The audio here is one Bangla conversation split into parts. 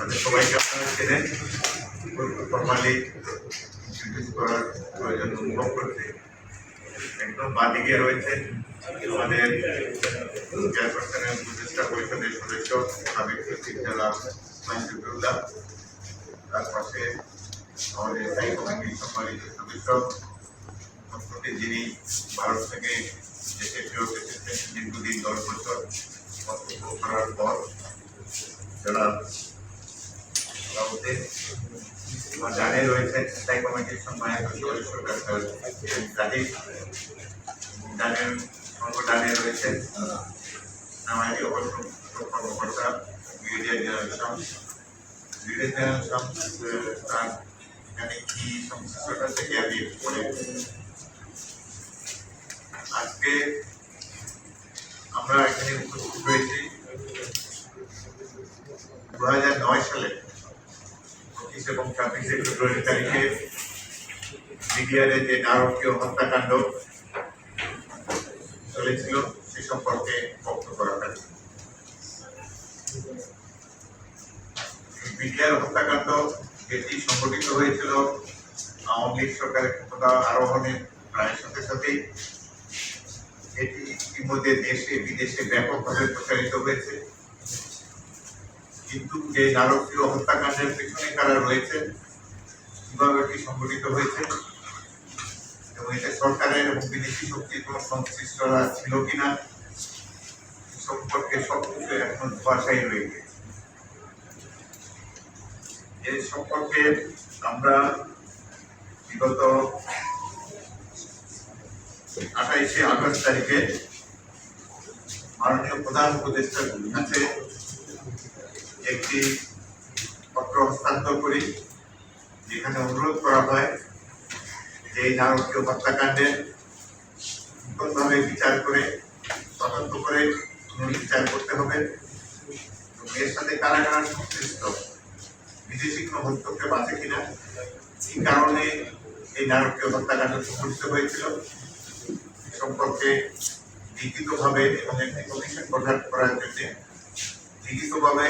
তাদের সবাইকে আপনারা চেনেন ফর্মালি করার প্রয়োজন অনুভব করছি। একদম বাদিকে রয়েছে আমাদের চেয়ারপারসনের উপদেষ্টা পরিষদের সদস্য, সাবেক সচিব জেলা তার পাশে আমাদের স্থায়ী কমিটির সম্মানিত সদস্য অন্তত যিনি ভারত থেকে দেশে ফেরত এসেছেন, দীর্ঘদিন দশ বছর করার পর যারা সভাপতি আমার ডানে রয়েছেন স্থায়ী কমিটির সম্মানিত সদস্য ডাক্তার রাজীব ডানে অঙ্ক ডানে রয়েছেন আমাদের অবশ্য কর্মকর্তা brigadier general Shams brigadier general Shams তার এখানে কি সংশ্লিষ্টতা থেকে আমি পরে আজকে আমরা এখানে উপস্থিত হয়েছি দু হাজার নয় সালে পঁচিশ এবং ছাব্বিশে ফেব্রুয়ারি তারিখে মিডিয়ারে যে নারকীয় হত্যাকাণ্ড চলেছিল, সে সম্পর্কে বক্তব্য হয় মিডিয়ার হত্যাকাণ্ড যেটি সংঘটিত হয়েছিল, আওয়ামী লীগ সরকারের ক্ষমতা আরোহণের প্রায় সাথে সাথেই, এটি ইতিমধ্যে দেশে বিদেশে ব্যাপকভাবে প্রচারিত হয়েছে। কিন্তু যে নারকীয় হত্যাকাণ্ডের পেছনে কারা রয়েছে, কীভাবে এটি সংঘটিত হয়েছে, এবং এটা সরকারের এবং বিদেশি শক্তির কোনো সংশ্লিষ্টরা ছিল কিনা সম্পর্কে সবকিছু এখন ধোয়াশাই রয়ে গেছে। এ সম্পর্কে আমরা বিগত আঠাইশে আগস্ট তারিখে মাননীয় প্রধান উপদেষ্টার কাছে একটি পত্র হস্তান্তর করি, যেখানে অনুরোধ করা হয় যে এই নারকীয় হত্যাকাণ্ডের নতুনভাবে বিচার করে, তদন্ত করে বিচার করতে হবে। এর সাথে কারা কারা সংশ্লিষ্ট বিদেশি কোনো হস্তক্ষেপ আছে কিনা, কি কারণে এই নারকীয় হত্যাকাণ্ড সংঘটিত হয়েছিল সম্পর্কে লিখিতভাবে এবং একটি কমিশন গঠন করার জন্য লিখিতভাবে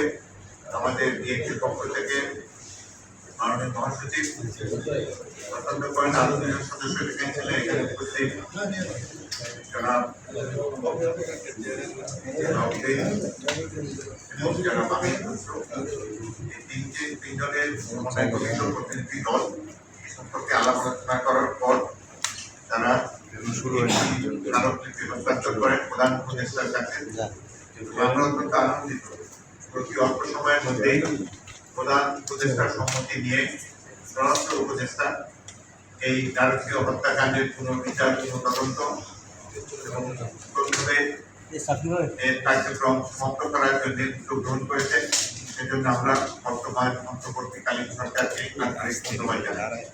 আমাদের বিএনপির পক্ষ থেকে মাননীয় মহাসচিব অত্যন্ত সদস্য এখানে ছিলেন এখানে উপস্থিত। জনাব জনাব। এই তিনটে তিনজনের সমন্বয় কমিশন প্রতিনিধি দল সম্পর্কে আলাপ আলোচনা করার পর তারা হস্তান্তর করেন প্রধান উপদেষ্টার কাছে। এবং আমরা অত্যন্ত আনন্দিত। প্রতি অল্প সময়ের মধ্যেই প্রধান উপদেষ্টার সম্মতি নিয়ে স্বরাষ্ট্র উপদেষ্টা এই নারকীয় হত্যাকাণ্ডের পুনর্বিচার পুনঃতদন্ত এবং কার্যক্রম সমাপ্ত করার জন্য উদ্যোগ গ্রহণ করেছেন সেজন্য আমরা বর্তমান অন্তর্বর্তীকালীন সরকারকে আন্তরিক ধন্যবাদ জানাই।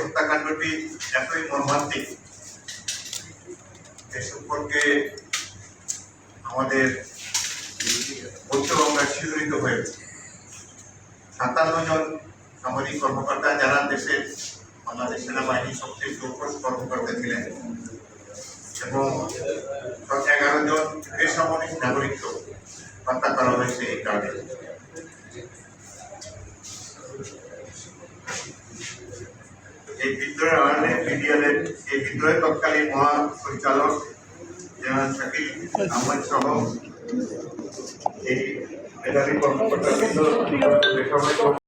হত্যাকাণ্ডটি এতই মর্মান্তিক, এ সম্পর্কে আমাদের বলতেও আমরা শিহরিত হয়েছে সাতান্ন জন সামরিক কর্মকর্তা যারা দেশের বাংলাদেশ সেনাবাহিনীর সবচেয়ে চৌকস কর্মকর্তা ছিলেন এবং এগারো জন বেসামরিক নাগরিককে হত্যা করা হয়েছে এই কারণে এই বিদ্রোহের আড়ালে বিডিএলের এই বিদ্রোহের তৎকালীন মহা aquí a nuestro home. Y por